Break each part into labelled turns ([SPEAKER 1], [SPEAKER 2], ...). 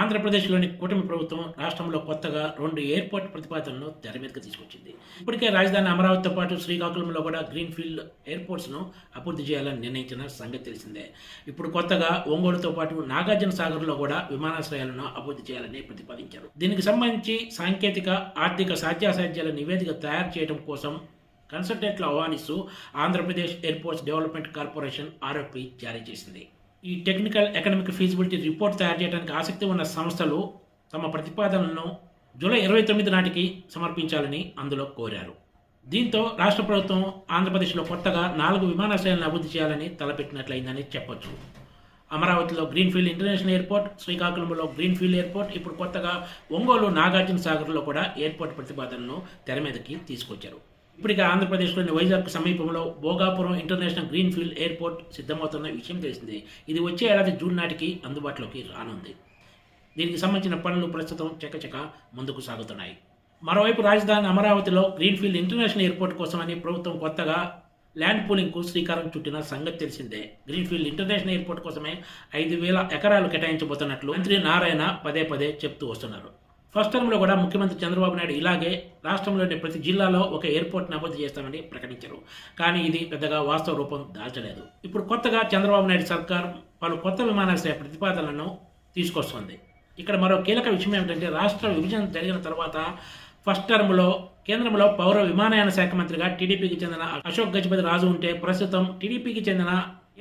[SPEAKER 1] ఆంధ్రప్రదేశ్లోని కూటమి ప్రభుత్వం రాష్ట్రంలో కొత్తగా రెండు ఎయిర్పోర్ట్ ప్రతిపాదనను తెర మీదకి తీసుకొచ్చింది. ఇప్పటికే రాజధాని అమరావతితో పాటు శ్రీకాకుళంలో కూడా గ్రీన్ఫీల్డ్ ఎయిర్పోర్ట్స్ను అభివృద్ధి చేయాలని నిర్ణయించిన సంగతి తెలిసిందే. ఇప్పుడు కొత్తగా ఒంగోలుతో పాటు నాగార్జున సాగర్లో కూడా విమానాశ్రయాలను అభివృద్ధి చేయాలని ప్రతిపాదించారు. దీనికి సంబంధించి సాంకేతిక ఆర్థిక సాధ్యాసాధ్యాల నివేదిక తయారు చేయడం కోసం కన్సల్టెంట్లు ఆహ్వానిస్తూ Andhra Pradesh airports development corporation RFP జారీ చేసింది. ఈ టెక్నికల్ ఎకనామిక్ ఫీజిబిలిటీ రిపోర్ట్ తయారు చేయడానికి ఆసక్తి ఉన్న సంస్థలు తమ ప్రతిపాదనలను జూలై ఇరవై తొమ్మిది నాటికి సమర్పించాలని అందులో కోరారు. దీంతో రాష్ట్ర ప్రభుత్వం ఆంధ్రప్రదేశ్లో కొత్తగా నాలుగు విమానాశ్రయాలను అభివృద్ధి చేయాలని తలపెట్టినట్లయిందని చెప్పొచ్చు. అమరావతిలో గ్రీన్ఫీల్డ్ ఇంటర్నేషనల్ ఎయిర్పోర్ట్ శ్రీకాకుళంలో గ్రీన్ఫీల్డ్ ఎయిర్పోర్ట్ ఇప్పుడు కొత్తగా ఒంగోలు నాగార్జున సాగర్లో కూడా ఎయిర్పోర్ట్ ప్రతిపాదనను తెర మీదకి తీసుకొచ్చారు. ఇప్పటికే ఆంధ్రప్రదేశ్లోని వైజాగ్ సమీపంలో భోగాపురం ఇంటర్నేషనల్ గ్రీన్ఫీల్డ్ ఎయిర్పోర్ట్ సిద్ధమవుతున్న విషయం తెలిసింది. ఇది వచ్చే ఏడాది జూన్ నాటికి అందుబాటులోకి రానుంది. దీనికి సంబంధించిన పనులు ప్రస్తుతం చకచక ముందుకు సాగుతున్నాయి. మరోవైపు రాజధాని అమరావతిలో గ్రీన్ఫీల్డ్ ఇంటర్నేషనల్ ఎయిర్పోర్ట్ కోసమని ప్రభుత్వం కొత్తగా ల్యాండ్ పూలింగ్కు శ్రీకారం చుట్టిన సంగతి తెలిసిందే. గ్రీన్ఫీల్డ్ ఇంటర్నేషనల్ ఎయిర్పోర్ట్ కోసమే ఐదు వేల ఎకరాలు కేటాయించబోతున్నట్లు మంత్రి నారాయణ పదే పదే చెప్తూ వస్తున్నారు. ఫస్ట్ టర్మ్లో కూడా ముఖ్యమంత్రి చంద్రబాబు నాయుడు ఇలాగే రాష్ట్రంలోని ప్రతి జిల్లాలో ఒక ఎయిర్పోర్ట్ని అభివృద్ధి చేస్తామని ప్రకటించారు. కానీ ఇది పెద్దగా వాస్తవ రూపం దాల్చలేదు. ఇప్పుడు కొత్తగా చంద్రబాబు నాయుడు సర్కార్ పలు కొత్త విమానాశ్రయ ప్రతిపాదనలను తీసుకొస్తుంది. ఇక్కడ మరో కీలక విషయం ఏమిటంటే రాష్ట్ర విభజన జరిగిన తర్వాత ఫస్ట్ టర్మ్లో కేంద్రంలో పౌర విమానయాన శాఖ మంత్రిగా టీడీపీకి చెందిన అశోక్ గజపతి రాజు ఉంటే ప్రస్తుతం టీడీపీకి చెందిన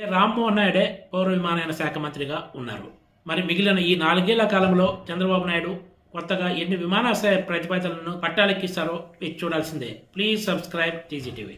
[SPEAKER 1] ఏ రామ్మోహన్ నాయుడే పౌర విమానయాన శాఖ మంత్రిగా ఉన్నారు. మరి మిగిలిన ఈ నాలుగేళ్ళ కాలంలో చంద్రబాబు నాయుడు కొత్తగా ఎన్ని విమానాశ్రయ ప్రతిపాదనలను పట్టాలెక్కిస్తారో చూడాల్సిందే. Please subscribe TGTV